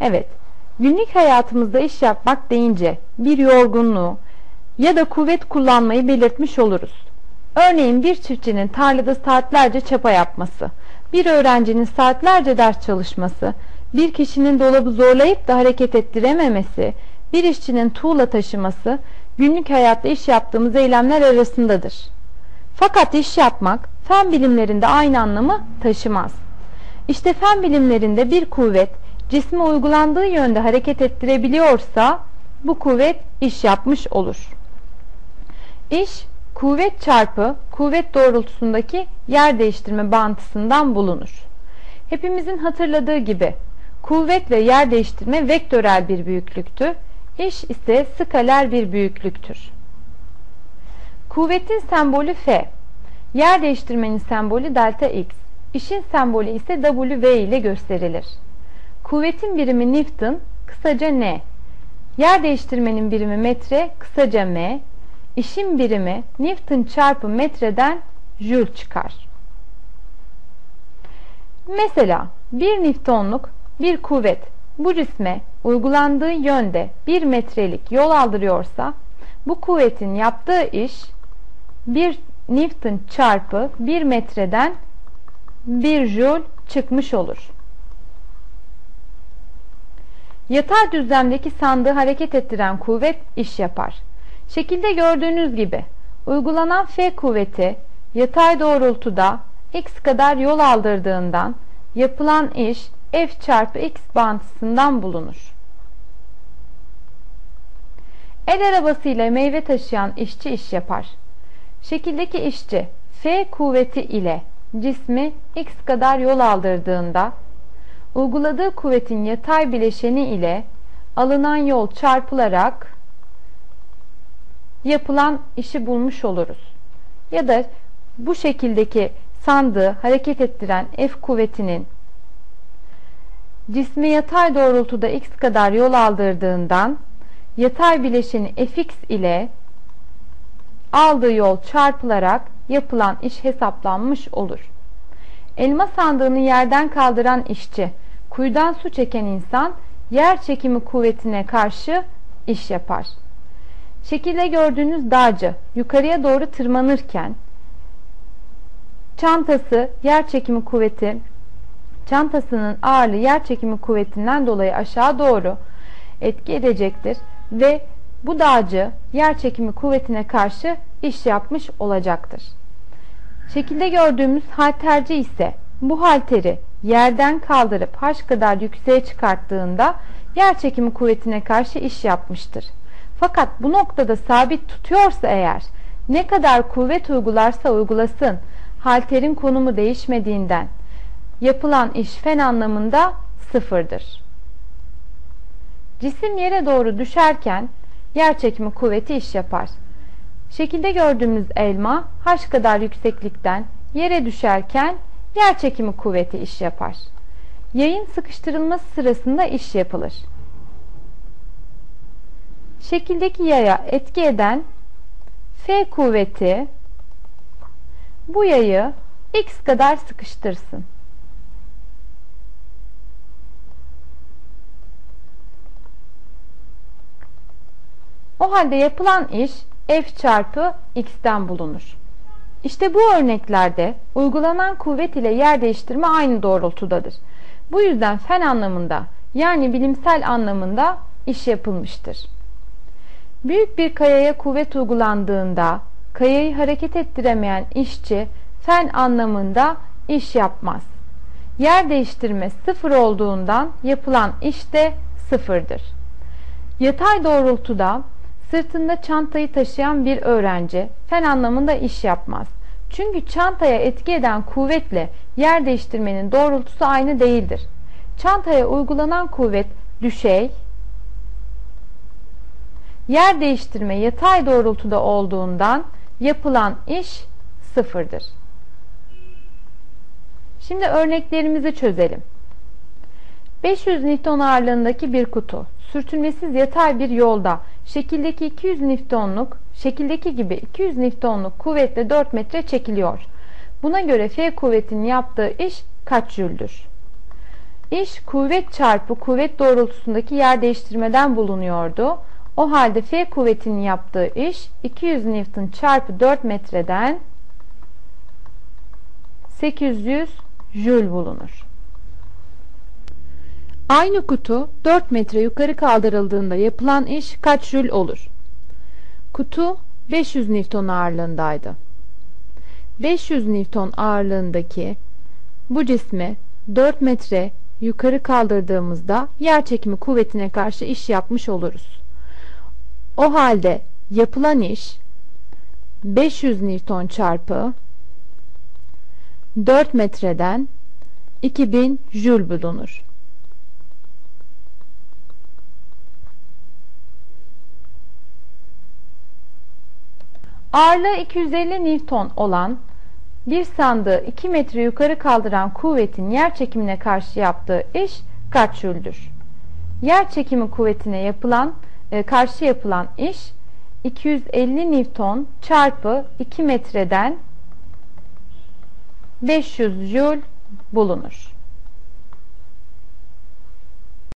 Evet, günlük hayatımızda iş yapmak deyince bir yorgunluğu ya da kuvvet kullanmayı belirtmiş oluruz. Örneğin bir çiftçinin tarlada saatlerce çapa yapması, bir öğrencinin saatlerce ders çalışması, bir kişinin dolabı zorlayıp da hareket ettirememesi, bir işçinin tuğla taşıması günlük hayatta iş yaptığımız eylemler arasındadır. Fakat iş yapmak fen bilimlerinde aynı anlamı taşımaz. İşte fen bilimlerinde bir kuvvet cisme uygulandığı yönde hareket ettirebiliyorsa bu kuvvet iş yapmış olur. İş kuvvet çarpı kuvvet doğrultusundaki yer değiştirme bağıntısından bulunur. Hepimizin hatırladığı gibi kuvvet ve yer değiştirme vektörel bir büyüklüktür. İş ise skaler bir büyüklüktür. Kuvvetin sembolü F, yer değiştirmenin sembolü delta x, işin sembolü ise W ile gösterilir. Kuvvetin birimi Newton, kısaca N. Yer değiştirmenin birimi metre, kısaca M. İşin birimi Newton çarpı metreden Joule çıkar. Mesela bir Newtonluk bir kuvvet bu cisme uygulandığı yönde bir metrelik yol aldırıyorsa bu kuvvetin yaptığı iş 1 Newton çarpı 1 metreden 1 Joule çıkmış olur. Yatay düzlemdeki sandığı hareket ettiren kuvvet iş yapar. Şekilde gördüğünüz gibi uygulanan F kuvveti yatay doğrultuda x kadar yol aldırdığından yapılan iş F çarpı x bağıntısından bulunur. El arabasıyla meyve taşıyan işçi iş yapar. Şekildeki işçi F kuvveti ile cismi x kadar yol aldırdığında uyguladığı kuvvetin yatay bileşeni ile alınan yol çarpılarak yapılan işi bulmuş oluruz. Ya da bu şekildeki sandığı hareket ettiren F kuvvetinin cismi yatay doğrultuda x kadar yol aldırdığından yatay bileşeni fx ile aldığı yol çarpılarak yapılan iş hesaplanmış olur. Elma sandığını yerden kaldıran işçi, kuyudan su çeken insan yer çekimi kuvvetine karşı iş yapar. Şekilde gördüğünüz dağcı yukarıya doğru tırmanırken çantası yer çekimi kuvveti çantasının ağırlığı yer çekimi kuvvetinden dolayı aşağı doğru etki edecektir ve bu dağcı yer çekimi kuvvetine karşı iş yapmış olacaktır. Şekilde gördüğümüz halterci ise bu halteri yerden kaldırıp h kadar yükseğe çıkarttığında yer çekimi kuvvetine karşı iş yapmıştır. Fakat bu noktada sabit tutuyorsa eğer ne kadar kuvvet uygularsa uygulasın halterin konumu değişmediğinden yapılan iş fen anlamında sıfırdır. Cisim yere doğru düşerken yer çekimi kuvveti iş yapar. Şekilde gördüğümüz elma h kadar yükseklikten yere düşerken yer çekimi kuvveti iş yapar. Yayın sıkıştırılması sırasında iş yapılır. Şekildeki yaya etki eden F kuvveti bu yayı x kadar sıkıştırsın. O halde yapılan iş F çarpı x'ten bulunur. İşte bu örneklerde uygulanan kuvvet ile yer değiştirme aynı doğrultudadır. Bu yüzden fen anlamında yani bilimsel anlamında iş yapılmıştır. Büyük bir kayaya kuvvet uygulandığında kayayı hareket ettiremeyen işçi fen anlamında iş yapmaz. Yer değiştirme sıfır olduğundan yapılan iş de sıfırdır. Yatay doğrultuda sırtında çantayı taşıyan bir öğrenci fen anlamında iş yapmaz. Çünkü çantaya etki eden kuvvetle yer değiştirmenin doğrultusu aynı değildir. Çantaya uygulanan kuvvet düşey, yer değiştirme yatay doğrultuda olduğundan yapılan iş sıfırdır. Şimdi örneklerimizi çözelim. 500 Newton ağırlığındaki bir kutu sürtünmesiz yatay bir yolda şekildeki 200 Newton'luk şekildeki gibi 200 Newton'luk kuvvetle 4 metre çekiliyor. Buna göre F kuvvetinin yaptığı iş kaç jüldür? İş kuvvet çarpı kuvvet doğrultusundaki yer değiştirmeden bulunuyordu. O halde F kuvvetinin yaptığı iş 200 Newton çarpı 4 metreden 800 Joule bulunur. Aynı kutu 4 metre yukarı kaldırıldığında yapılan iş kaç Joule olur? Kutu 500 Newton ağırlığındaydı. 500 Newton ağırlığındaki bu cismi 4 metre yukarı kaldırdığımızda yer çekimi kuvvetine karşı iş yapmış oluruz. O halde yapılan iş 500 Newton çarpı 4 metreden 2000 Joule bulunur. Ağırlığı 250 Newton olan bir sandığı 2 metre yukarı kaldıran kuvvetin yer çekimine karşı yaptığı iş kaç Joule'dür? Yer çekimi kuvvetine yapılan e, karşı yapılan iş 250 Newton çarpı 2 metreden 500 Joule bulunur.